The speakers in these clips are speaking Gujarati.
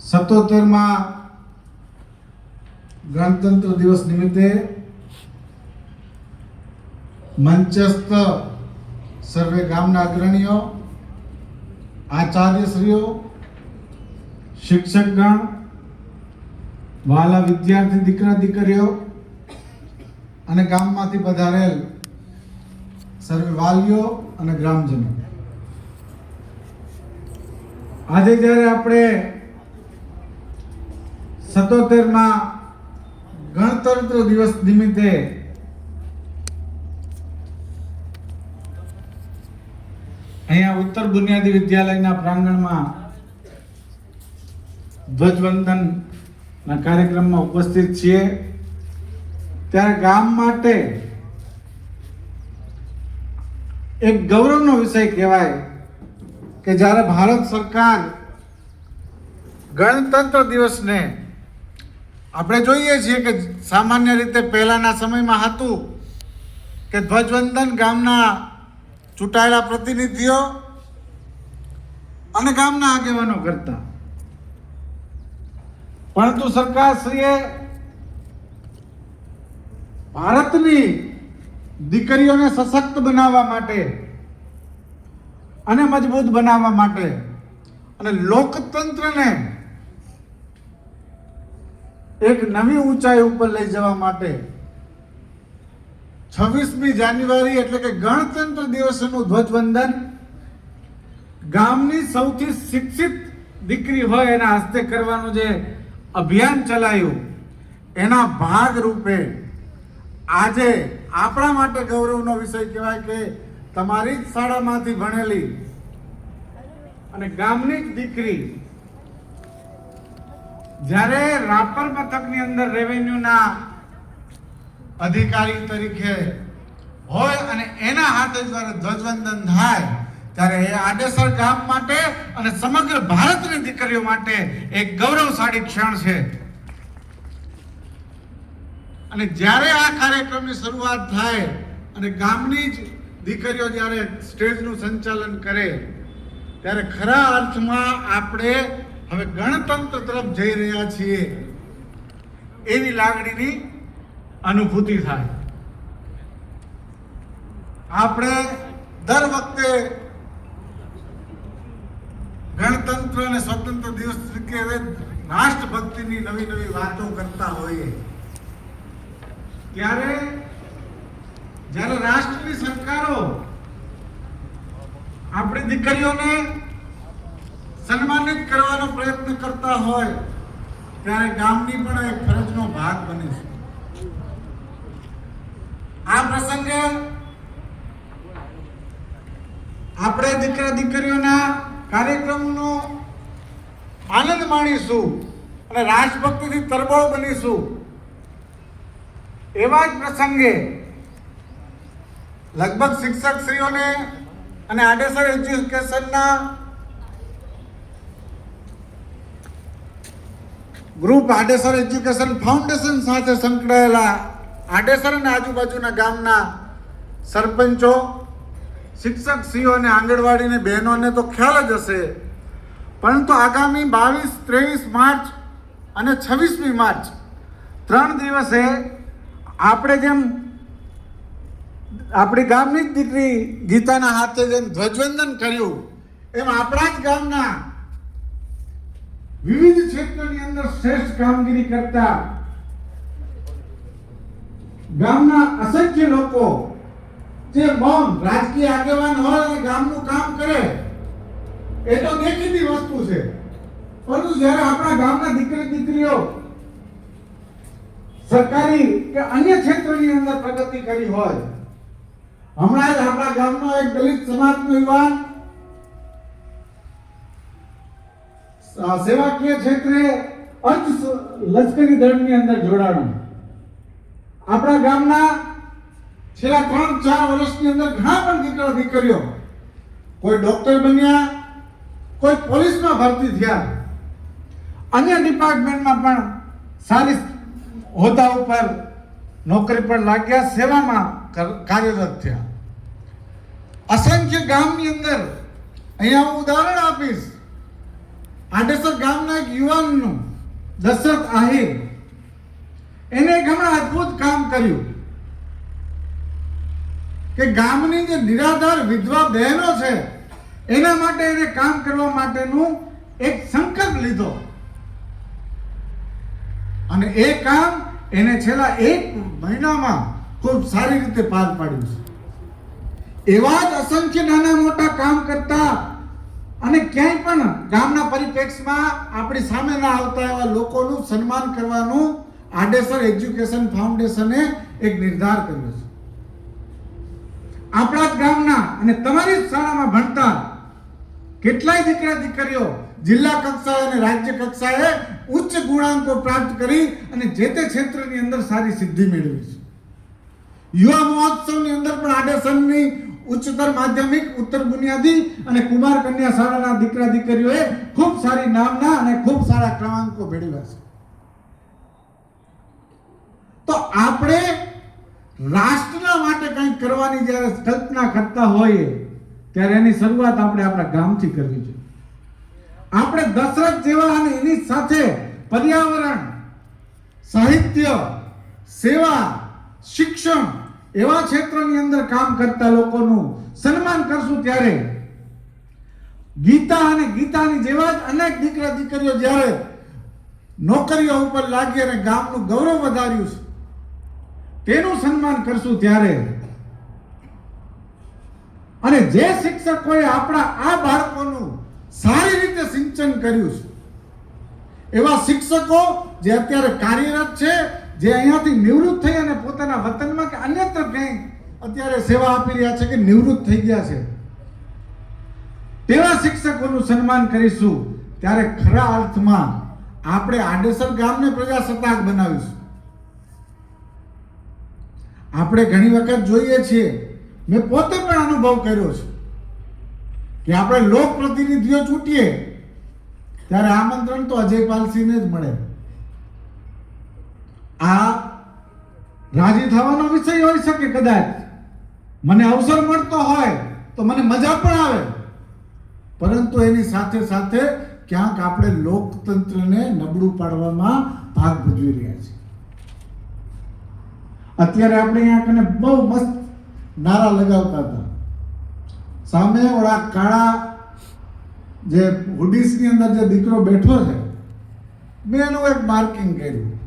સત્તોતેરમાં ગણતંત્ર દિવસ નિમિત્તે મંચસ્થ સર્વે ગામના અગ્રણીઓ, આચાર્યશ્રીઓ, શિક્ષકગણ, વાલા વિદ્યાર્થી દીકરા દીકરીઓ અને ગામમાંથી પધારેલ સર્વે વાલીઓ અને ગ્રામજનો. આજે જ્યારે આપણે સત્તોતેરમાં ગણતંત્ર દિવસ નિમિત્તે અહીંયા ઉત્તર બુનિયાદી વિદ્યાલયના પ્રાંગણમાં ધ્વજવંદનના કાર્યક્રમમાં ઉપસ્થિત છીએ. ત્યારે ગામ માટે એક ગૌરવનો વિષય કહેવાય કે જ્યારે ભારત સરકાર ગણતંત્ર દિવસને આપણે જોઈએ છીએ કે સામાન્ય રીતે પહેલાના સમયમાં હતું કે ધ્વજવંદન ગામના ચૂંટાયેલા પ્રતિનિધિઓ અને ગામના આગેવાનો કરતા. પરંતુ સરકારશ્રીએ ભારતની દીકરીઓને સશક્ત બનાવવા માટે અને મજબૂત બનાવવા માટે અને લોકતંત્રને એક નવી ઊંચાઈ ઉપર લઈ જવા માટે છવ્વીસમી જાન્યુઆરી એટલે કે ગણતંત્ર દિવસનું ધ્વજવંદન. ગામની સૌથી શિક્ષિત દીકરી હોય એના હસ્તે કરવાનું જે અભિયાન ચલાયું, એના ભાગ રૂપે આજે આપણા માટે ગૌરવનો વિષય કહેવાય કે તમારી જ શાળામાંથી ભણેલી અને ગામની જ દીકરી જ્યારે રાપર મથકની અંદર રેવન્યુના અધિકારી તરીકે હોય અને એના હાથે જ્યારે ધ્વજવંદન થાય, ત્યારે એ આડેસર ગામ માટે અને સમગ્ર ભારતની દીકરીઓ માટે એક ગૌરવશાળી ક્ષણ છે. અને જ્યારે આ કાર્યક્રમની શરૂઆત થાય અને ગામની જ દીકરીઓ જ્યારે સ્ટેજનું સંચાલન કરે, ત્યારે ખરા અર્થમાં આપણે હવે ગણતંત્ર તરફ જઈ રહ્યા છીએ. એવી લાગણીની અનુભૂતિ થાય. આપણે દર વખતે ગણતંત્ર અને સ્વતંત્ર દિવસ તરીકે રાષ્ટ્રભક્તિની નવી નવી વાતો કરતા હોઈએ. ત્યારે જ્યારે રાષ્ટ્રની સરકારો આપણી દીકરીઓને સન્માનિત કરવાનો પ્રયત્ન કરતા હોય, ત્યારે ગામની પણ એક ફરજનો ભાગ બને છે. આ પ્રસંગે આપણે દીકરા દીકરીઓના કાર્યક્રમનો આનંદ માણીશું અને રાષ્ટ્રભક્તિથી તરબોળ બનીશું. એવા જ પ્રસંગે લગભગ શિક્ષકશ્રીઓને અને આડેસર એજ્યુકેશનના ગ્રુપ આડેસર એજ્યુકેશન ફાઉન્ડેશન સાથે સંકળાયેલા આડેસર અને આજુબાજુના ગામના સરપંચો શિક્ષકશ્રીઓ અને આંગણવાડીની બહેનોને તો ખ્યાલ જ હશે. પરંતુ આગામી બાવીસ, ત્રેવીસ માર્ચ અને છવ્વીસમી માર્ચ ત્રણ દિવસે આપણે જેમ આપણી ગામની જ દીકરી ગીતાના હાથે જેમ ધ્વજવંદન કર્યું, એમ આપણા જ ગામના વિવિધ ક્ષેત્રની અંદર શ્રેષ્ઠ કામગીરી કરતા ગામના અસંખ્ય લોકો જે મૌન રાજકીય આગેવાન હોય અને ગામનું કામ કરે, એ તો દેખીતી વસ્તુ છે. પરંતુ જ્યારે આપણા ગામના દીકરી દીકરીઓ સરકારી કે અન્ય ક્ષેત્રોની અંદર પ્રગતિ કરી હોય, હમણાં જ આપણા ગામનો એક દલિત સમાજનો યુવાન સેવાકીય ક્ષેત્રે અર્ધ લશ્કરી દળની અંદર જોડાણું. આપણા ગામના છેલ્લા ત્રણ, ચાર વર્ષની અંદર ઘણા પણ દીકરા દીકરીઓ કોઈ ડોક્ટર બન્યા, કોઈ પોલીસમાં ભરતી થયા. અન્ય ડિપાર્ટમેન્ટમાં પણ સારી હોદ્દા ઉપર નોકરી પર લાગ્યા, સેવામાં કાર્યરત થયા. અસંખ્ય ગામની અંદર અહીંયા હું ઉદાહરણ આપીશ. આડેસર ગામના એક યુવાનનું દશરથ આહિર. એને એક હમણાં અદ્ભુત કામ કર્યું કે ગામની જે નિરાધાર વિધવા બહેનો છે, એના માટે એને કામ કરવા માટેનું એક સંકલ્પ લીધો. અને એ કામ એને છેલ્લા એક મહિનામાં ખૂબ સારી રીતે પાર પાડ્યું છે. એવા જ અસંખ્ય નાના મોટા કામ કરતા અને ક્યાંય પણ ગામના પરિપ્રેક્ષમાં આપણી સામે ના આવતા એવા લોકોનું સન્માન કરવાનું આડેસર એજ્યુકેશન ફાઉન્ડેશને એક નિર્ધાર કર્યો છે. આપણા જ ગામના અને તમારી જ શાળામાં ભણતા કેટલાય દીકરા દીકરીઓ જિલ્લા કક્ષાએ અને રાજ્ય કક્ષાએ ઉચ્ચ ગુણાંકો પ્રાપ્ત કરી અને જે તે ક્ષેત્રની અંદર સારી સિદ્ધિ મેળવી છે. યુવા મહોત્સવની અંદર પણ આડેસરની ઉચ્ચતર માધ્યમિક, ઉત્તર બુનિયાદી અને કુમાર કન્યા શાળાના દીકરા દીકરીઓએ ખૂબ સારી નામના અને ખૂબ સારા ક્રમાંકો મેળવ્યા છે. તો આપણે રાષ્ટ્રના માટે કંઈક કરવાની જ્યારે કલ્પના કરતા હોઈએ, ત્યારે એની શરૂઆત આપણે આપણા ગામથી કરવી જોઈએ. આપણે દશરથ જેવા અને એની સાથે પર્યાવરણ, સાહિત્ય, સેવા, શિક્ષણ એવા ક્ષેત્રની અંદર કામ કરતા લોકોનું સન્માન કરશું ત્યારે. ગીતા અને ગીતાની જેવા જ અનેક દીકરા દીકરીઓ જ્યારે નોકરીઓ ઉપર લાગી અને ગામનું ગૌરવ વધાર્યું છે, તેનું સન્માન કરશું ત્યારે. અને જે શિક્ષકોએ આપણા આ બાળકોનું સારી રીતે સિંચન કર્યું છે, એવા શિક્ષકો જે અત્યારે કાર્યરત છે જે અહીંયાથી નિવૃત્ત થઈ અને પોતાના વતનમાં કે અન્યત્ર ક્યાંય અત્યારે સેવા આપી રહ્યા છે કે નિવૃત્ત થઈ ગયા છે. તેવા શિક્ષકોનું સન્માન કરીશું ત્યારે ખરા અર્થમાં આપણે આડેસર ગામને પ્રજાસત્તાક બનાવીશું. આપણે ઘણી વખત જોઈએ છીએ, મેં પોતે પણ અનુભવ કર્યો છે કે આપણે લોક પ્રતિનિધિઓ ચૂંટીએ, ત્યારે આમંત્રણ તો અજય પાલસિંહને જ મળે. આ રાજી થવાનો વિષય હોઈ શકે કદાચ. મને અવસર મળતો હોય તો મને મજા પણ આવે. પરંતુ એની સાથે સાથે ક્યાંક આપણે લોકતંત્રને નબળું પાડવામાં ભાગ ભજવી રહ્યા છીએ. અત્યારે આપણે અહીંયા કને બહુ મસ્ત નારા લગાવતા હતા. સામે ઓલા કાળા જે હુડીસની અંદર જે દીકરો બેઠો છે, મેં એનું એક માર્કિંગ કર્યું.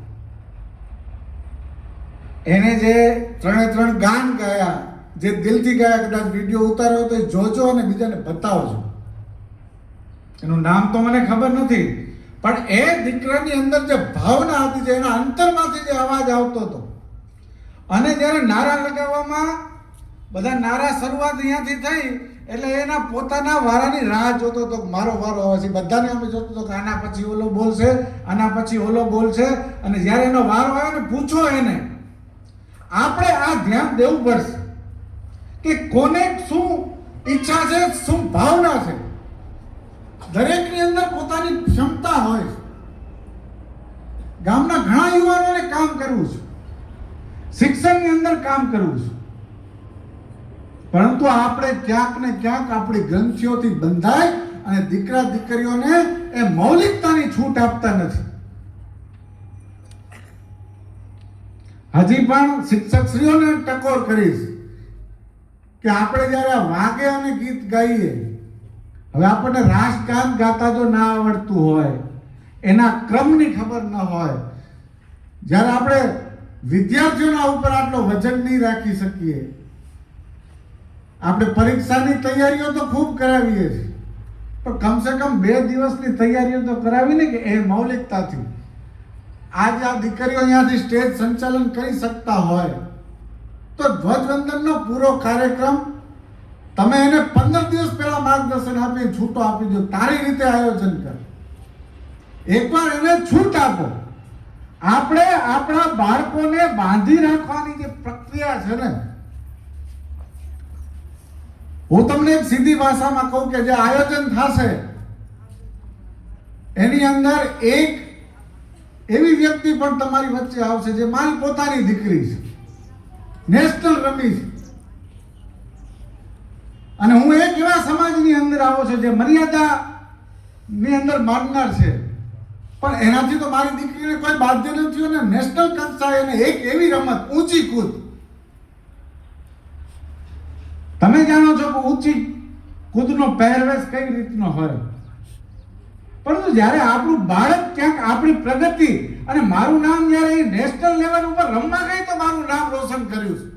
એને જે ત્રણે ત્રણ ગાન ગાયા, જે દિલથી ગાયા, કદાચ વીડિયો ઉતાર્યો તો જોજો અને બીજાને બતાવજો. એનું નામ તો મને ખબર નથી, પણ એ દીકરાની અંદર જે ભાવના હતી, જે એના અંતરમાંથી જે અવાજ આવતો હતો, અને જ્યારે નારા લગાવવામાં બધા નારા શરૂઆત અહીંયાથી થઈ, એટલે એના પોતાના વારાની રાહ જોતો હતો મારો વારો આવે છે. બધાને અમે જોતો હતો કે આના પછી ઓલો બોલશે, આના પછી ઓલો બોલશે, અને જ્યારે એનો વારો આવે ને પૂછો એને આપણે આ ધ્યાન દેવું પડશે કે કોને શું ઈચ્છા છે, શું ભાવના છે. દરેકની અંદર પોતાની ક્ષમતા હોય ગામના ઘણા યુવાનોને કામ કરવું છે. શિક્ષણની અંદર કામ કરવું છે. પરંતુ આપણે ક્યાંક ને ક્યાંક આપણી ગ્રંથિઓથી બંધાય અને દીકરા દીકરીઓને એ મૌલિકતાની છૂટ આપતા નથી. હજી પણ શિક્ષકશ્રીઓને ટકોર કરીશ કે આપણે જ્યારે વાગે અને ગીત ગાઈએ, હવે આપણને રાષ્ટ્રગાન ગાતા જો ના આવડતું હોય, એના ક્રમની ખબર ન હોય, જ્યારે આપણે વિદ્યાર્થીઓના ઉપર આટલો વજન નહીં રાખી શકીએ, આપણે પરીક્ષાની તૈયારીઓ તો ખૂબ કરાવીએ છીએ, પણ કમસે કમ બે દિવસની તૈયારીઓ તો કરાવીને કે એ મૌલિકતાથી. આજ આ દીકરીઓ અહીંયાથી સ્ટેજ સંચાલન કરી શકતા હોય. તો ધ્વજવંદનનો પૂરો કાર્યક્રમ તમે એને પંદર દિવસ પહેલા માર્ગદર્શન આપી, છૂટો આપી દો. તારી રીતે આયોજન કર. એકવાર એને છૂટ આપો. આપણે આપણા બાળકોને બાંધી રાખવાની જે પ્રક્રિયા છે ને, હું તમને એક સીધી ભાષામાં કહું કે જે આયોજન થશે, એની અંદર એક એવી વ્યક્તિ પણ તમારી વચ્ચે આવશે જે મારી પોતાની દીકરી છે. નેશનલ રમી છે. અને હું એક એવા સમાજની અંદર આવો છું જે મર્યાદા ની અંદર માનનાર છે. પણ એનાથી તો મારી દીકરીને કોઈ બાધ્ય નથી અને નેશનલ કક્ષાએ એને એક એવી રમત, ઊંચી કૂદ. તમે જાણો છો કે ઊંચી કૂદનો પહેરવેશ કઈ રીતનો હોય? પરંતુ જ્યારે આપણું બાળક ક્યાંક આપણી પ્રગતિ અને મારું નામ જ્યારે એ નેશનલ લેવલ ઉપર રમવા ગઈ તો મારું નામ રોશન કર્યું છે.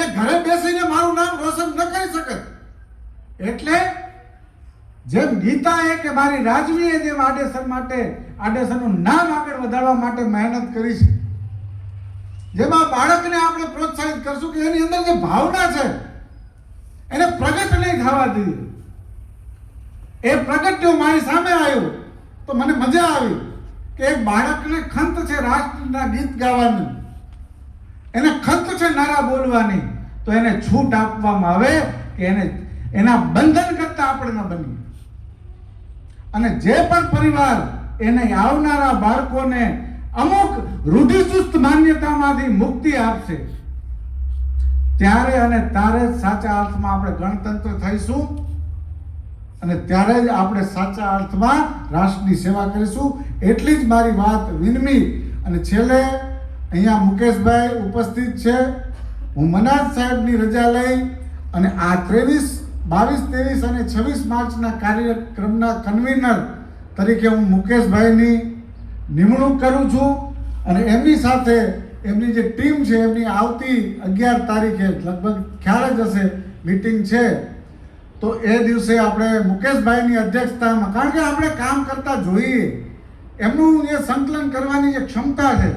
એ ઘરે બેસીને મારું નામ રોશન ન કરી શકે. એટલે જેમ ગીતાએ કે મારી રાજવીએ જેમ આડેસર માટે, આડેસરનું નામ આગળ વધારવા માટે મહેનત કરી છે. જેમાં બાળકને આપણે પ્રોત્સાહિત કરશું કે એની અંદર જે ભાવના છે, એને પ્રગટ નહીં થવા દઈએ. એ પ્રગટ્યો મારી સામે આવ્યું. તો મને મજા આવી કે એક બાળકને ખંત છે રાષ્ટ્રના ગીત ગાવાની. એને ખંત છે નારા બોલવાની. તો એને છૂટ આપવામાં આવે કે એને એના બંધન કરતા આપણે ન બનીએ. અને જે પણ પરિવાર એને આવનારા બાળકોને અમુક રૂઢિચુસ્ત માન્યતામાંથી મુક્તિ આપશે, ત્યારે અને તારે સાચા અર્થમાં આપણે ગણતંત્ર થઈશું. અને ત્યારે જ આપણે સાચા અર્થમાં રાષ્ટ્રની સેવા કરીશું. એટલી જ મારી વાત વિનમી. અને છેલ્લે અહીંયા મુકેશભાઈ ઉપસ્થિત છે. હું મનાજ સાહેબની રજા લઈ અને આ ત્રેવીસ, બાવીસ, ત્રેવીસ અને છવ્વીસ માર્ચના કાર્યક્રમના કન્વીનર તરીકે હું મુકેશભાઈની નિમણૂક કરું છું. અને એમની સાથે એમની જે ટીમ છે એમની આવતી અગિયાર તારીખે લગભગ ખ્યાલ જ હશે. મિટિંગ છે. તો એ દિવસે આપણે મુકેશભાઈની અધ્યક્ષતામાં, કારણ કે આપણે કામ કરતા જોઈએ. એમનું જે સંકલન કરવાની જે ક્ષમતા છે.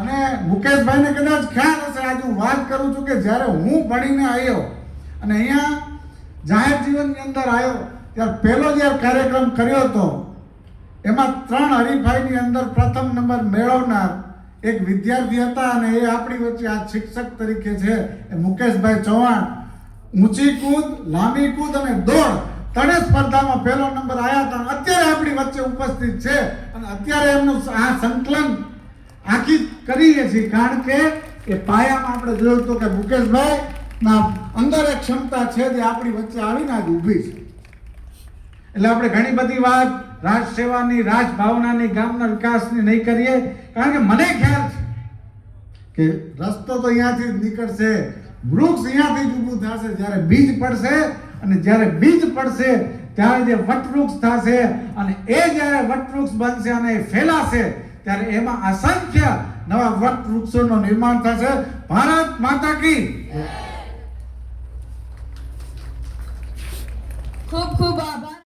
અને મુકેશભાઈને કદાચ ખ્યાલ હશે, આજે હું વાત કરું છું કે જ્યારે હું ભણીને આવ્યો અને અહીંયા જાહેર જીવનની અંદર આવ્યો, ત્યારે પહેલો જે કાર્યક્રમ કર્યો હતો, એમાં ત્રણ હરીફાઈની અંદર પ્રથમ નંબર મેળવનાર એક વિદ્યાર્થી હતા અને એ આપણી વચ્ચે આ શિક્ષક તરીકે છે, એ મુકેશભાઈ ચૌહાણ. ઊંચી કૂદ, લાંબી કૂદ અને દોડ ત્રણેય સ્પર્ધામાં પહેલો નંબર આવ્યા હતા અત્યારે આપણી વચ્ચે ઉપસ્થિત છે. અને અત્યારે એમનું આ સંકલન આખી કરીએ છીએ. કારણ કે એ પાયામાં આપણે જોયું હતું કે મુકેશભાઈ ના અંદર એક ક્ષમતા છે જે આપણી વચ્ચે આવીને આજ ઊભી છે. એટલે આપણે ઘણી બધી વાત રાજ સેવાની રાજ ભાવનાની ગામના વિકાસની નહીં કરીએ. કારણ કે મને ખ્યાલ છે કે રસ્તો તો અહીંયાથી જ નીકળશે. વૃક્ષ અહીંયાથી જ ઊભું થશે. જ્યારે બીજ પડશે અને જ્યારે બીજ પડશે, ત્યારે જે વટવૃક્ષ થશે અને એ જ્યારે વટવૃક્ષ બનશે અને એ ફેલાશે, ત્યારે એમાં અસંખ્ય નવા વટવૃક્ષોનું નિર્માણ થશે. ભારત માતા કી ખૂબ ખૂબ આભાર.